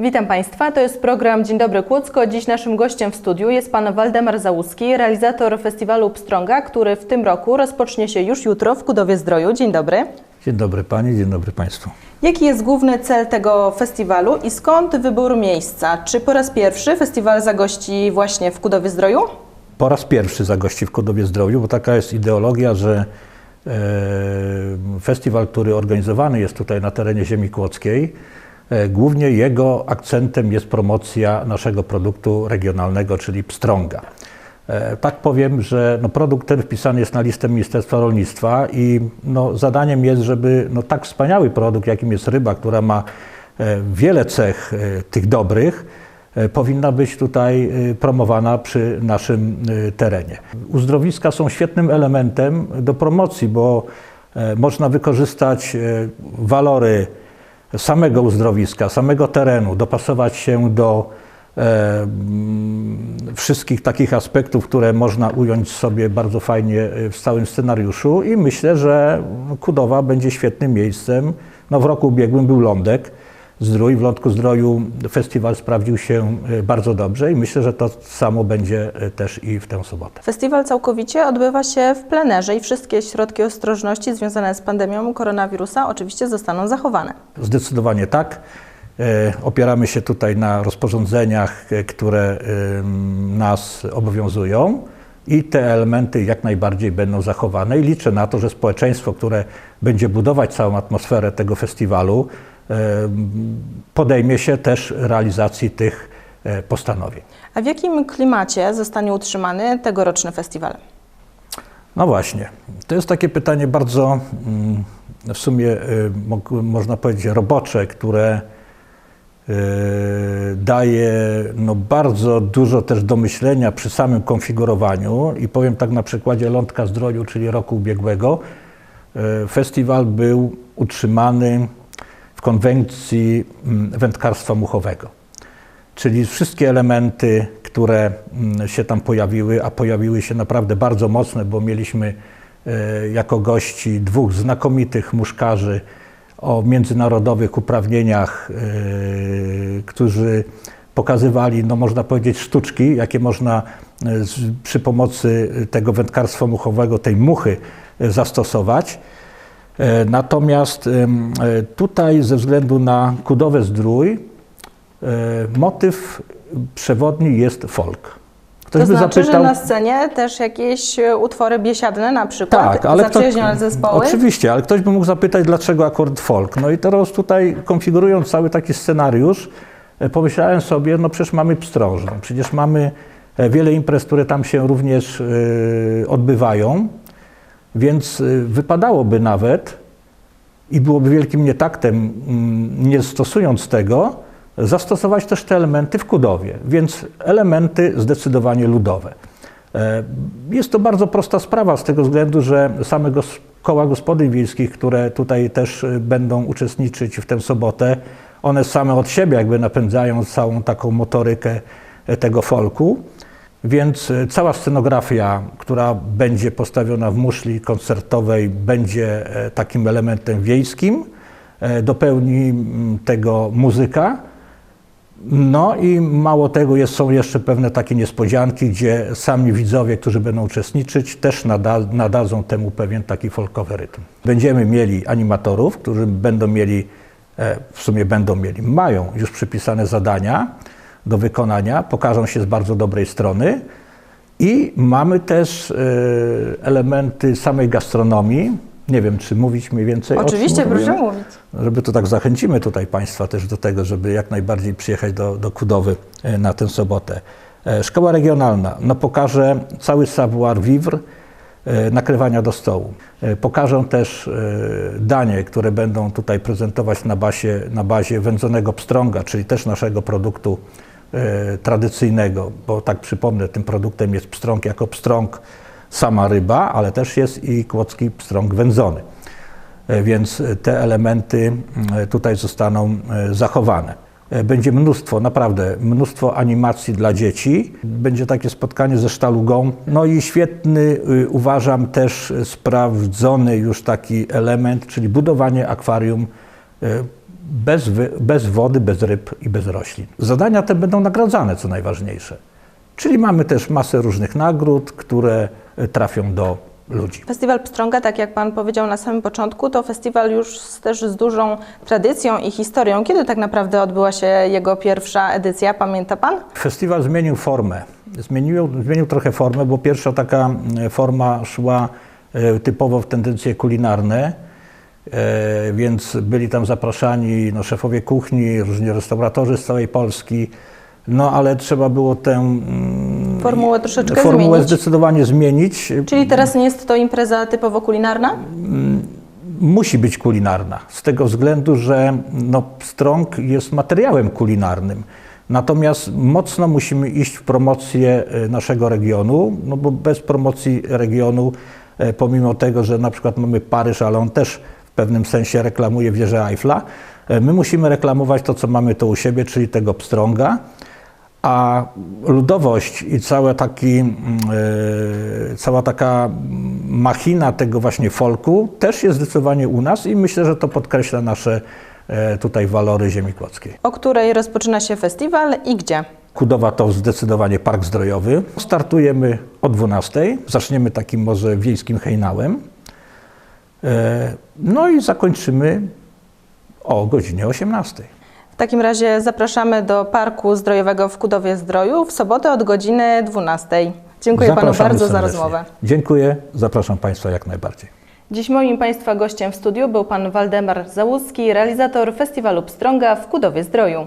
Witam Państwa, to jest program Dzień Dobry Kłodzko. Dziś naszym gościem w studiu jest Pan Waldemar Załuski, realizator festiwalu Pstrąga, który w tym roku rozpocznie się już jutro w Kudowie Zdroju. Dzień dobry. Dzień dobry Pani, dzień dobry Państwu. Jaki jest główny cel tego festiwalu i skąd wybór miejsca? Czy po raz pierwszy festiwal zagości właśnie w Kudowie Zdroju? Po raz pierwszy zagości w Kudowie Zdrowiu, bo taka jest ideologia, że e, festiwal, który organizowany jest tutaj na terenie ziemi kłodzkiej, głównie jego akcentem jest promocja naszego produktu regionalnego, czyli pstrąga. E, tak powiem, że no, produkt ten wpisany jest na listę Ministerstwa Rolnictwa i no, zadaniem jest, żeby no, tak wspaniały produkt, jakim jest ryba, która ma e, wiele cech e, tych dobrych, e, powinna być tutaj e, promowana przy naszym e, terenie. Uzdrowiska są świetnym elementem do promocji, bo e, można wykorzystać e, walory samego uzdrowiska, samego terenu, dopasować się do e, mm, wszystkich takich aspektów, które można ująć sobie bardzo fajnie e, w stałym scenariuszu i myślę, że Kudowa będzie świetnym miejscem. No w roku ubiegłym był Lądek Zdrój. W Lądku Zdroju festiwal sprawdził się e, bardzo dobrze i myślę, że to samo będzie e, też i w tę sobotę. Festiwal całkowicie odbywa się w plenerze i wszystkie środki ostrożności związane z pandemią koronawirusa oczywiście zostaną zachowane. Zdecydowanie tak. E, Opieramy się tutaj na rozporządzeniach, które nas obowiązują i te elementy jak najbardziej będą zachowane i liczę na to, że społeczeństwo, które będzie budować całą atmosferę tego festiwalu, podejmie się też realizacji tych e, postanowień. A w jakim klimacie zostanie utrzymany tegoroczny festiwal? No właśnie, to jest takie pytanie bardzo mm, w sumie mog- można powiedzieć robocze, które daje no, bardzo dużo też do myślenia przy samym konfigurowaniu i powiem tak na przykładzie Lądka Zdroju, czyli roku ubiegłego. Festiwal był utrzymany konwencji mm, wędkarstwa muchowego czyli wszystkie elementy, które mm, się tam pojawiły, a pojawiły się naprawdę bardzo mocne, bo mieliśmy e, jako gości dwóch znakomitych muszkarzy o międzynarodowych uprawnieniach, e, którzy pokazywali, no można powiedzieć, sztuczki, jakie można e, przy pomocy tego wędkarstwa muchowego, tej muchy zastosować. E, Natomiast e, tutaj ze względu na kudowe zdrój e, motyw przewodni jest folk. Ktoś to znaczy, że na scenie też jakieś utwory biesiadne na przykład, tak, ale zaprzyjaźnione zespoły? Oczywiście, ale ktoś by mógł zapytać, dlaczego akurat folk. No i teraz tutaj konfigurując cały taki scenariusz, pomyślałem sobie, no przecież mamy pstrążną, przecież mamy wiele imprez, które tam się również odbywają, więc e, wypadałoby nawet i byłoby wielkim nietaktem, mm, nie stosując tego, zastosować też te elementy w Kudowie, więc elementy zdecydowanie ludowe. E, Jest to bardzo prosta sprawa z tego względu, że same koła gospodyń wiejskich, które tutaj też e, będą uczestniczyć w tę sobotę, one same od siebie jakby napędzają całą taką motorykę e, tego folku. Więc e, cała scenografia, która będzie postawiona w muszli koncertowej, będzie e, takim elementem wiejskim. E, Dopełni tego muzyka. No i mało tego, jest, są jeszcze pewne takie niespodzianki, gdzie sami widzowie, którzy będą uczestniczyć, też nada, nadadzą temu pewien taki folkowy rytm. Będziemy mieli animatorów, którzy będą mieli, w sumie będą mieli, mają już przypisane zadania do wykonania, pokażą się z bardzo dobrej strony i mamy też e, elementy samej gastronomii. Nie wiem, czy mówić mniej więcej Oczywiście, o czym proszę mówimy? mówić. żeby to tak zachęcimy tutaj Państwa też do tego, żeby jak najbardziej przyjechać do, do Kudowy e, na tę sobotę. E, Szkoła regionalna no, pokaże cały savoir vivre e, nakrywania do stołu. E, Pokażę też danie, które będą tutaj prezentować na bazie, na bazie wędzonego pstrąga, czyli też naszego produktu tradycyjnego, bo tak przypomnę, tym produktem jest pstrąg jako pstrąg sama ryba, ale też jest i kłodzki pstrąg wędzony. E, więc te elementy e, tutaj zostaną e, zachowane. E, Będzie mnóstwo, naprawdę mnóstwo animacji dla dzieci. Będzie takie spotkanie ze sztalugą. No i świetny, y, uważam, też sprawdzony już taki element, czyli budowanie akwarium e, bez, bez wody, bez ryb i bez roślin. Zadania te będą nagradzane, co najważniejsze. Czyli mamy też masę różnych nagród, które e, trafią do ludzi. Festiwal Pstrąga, tak jak Pan powiedział na samym początku, to festiwal już z, też z dużą tradycją i historią. Kiedy tak naprawdę odbyła się jego pierwsza edycja, pamięta Pan? Festiwal zmienił formę. Zmienił, zmienił trochę formę, bo pierwsza taka e, forma szła e, typowo w tendencje kulinarne, więc byli tam zapraszani no, szefowie kuchni, różni restauratorzy z całej Polski. No ale trzeba było tę mm, Formułę troszeczkę formułę zmienić. zdecydowanie zmienić. Czyli teraz nie jest to impreza typowo kulinarna? musi być kulinarna, z tego względu, że no, pstrąg jest materiałem kulinarnym. Natomiast mocno musimy iść w promocję e, naszego regionu, no bo bez promocji regionu, e, pomimo tego, że na przykład mamy Paryż, ale on też pewnym sensie reklamuje wieżę Eiffla, e, my musimy reklamować to, co mamy tu u siebie, czyli tego pstrąga. A ludowość i całe taki, mm, e, cała taka machina tego właśnie folku też jest zdecydowanie u nas i myślę, że to podkreśla nasze e, tutaj walory ziemi kłodzkiej. O której rozpoczyna się festiwal i gdzie? Kudowa to zdecydowanie park zdrojowy. Startujemy o 12. Zaczniemy takim może wiejskim hejnałem. E, No i zakończymy o godzinie 18. W takim razie zapraszamy do Parku Zdrojowego w Kudowie Zdroju w sobotę od godziny 12. Dziękuję Panu Zapraszamy bardzo za serdecznie. rozmowę. Dziękuję, zapraszam Państwa jak najbardziej. Dziś moim Państwa gościem w studiu był Pan Waldemar Załuski, realizator festiwalu Pstrąga w Kudowie Zdroju.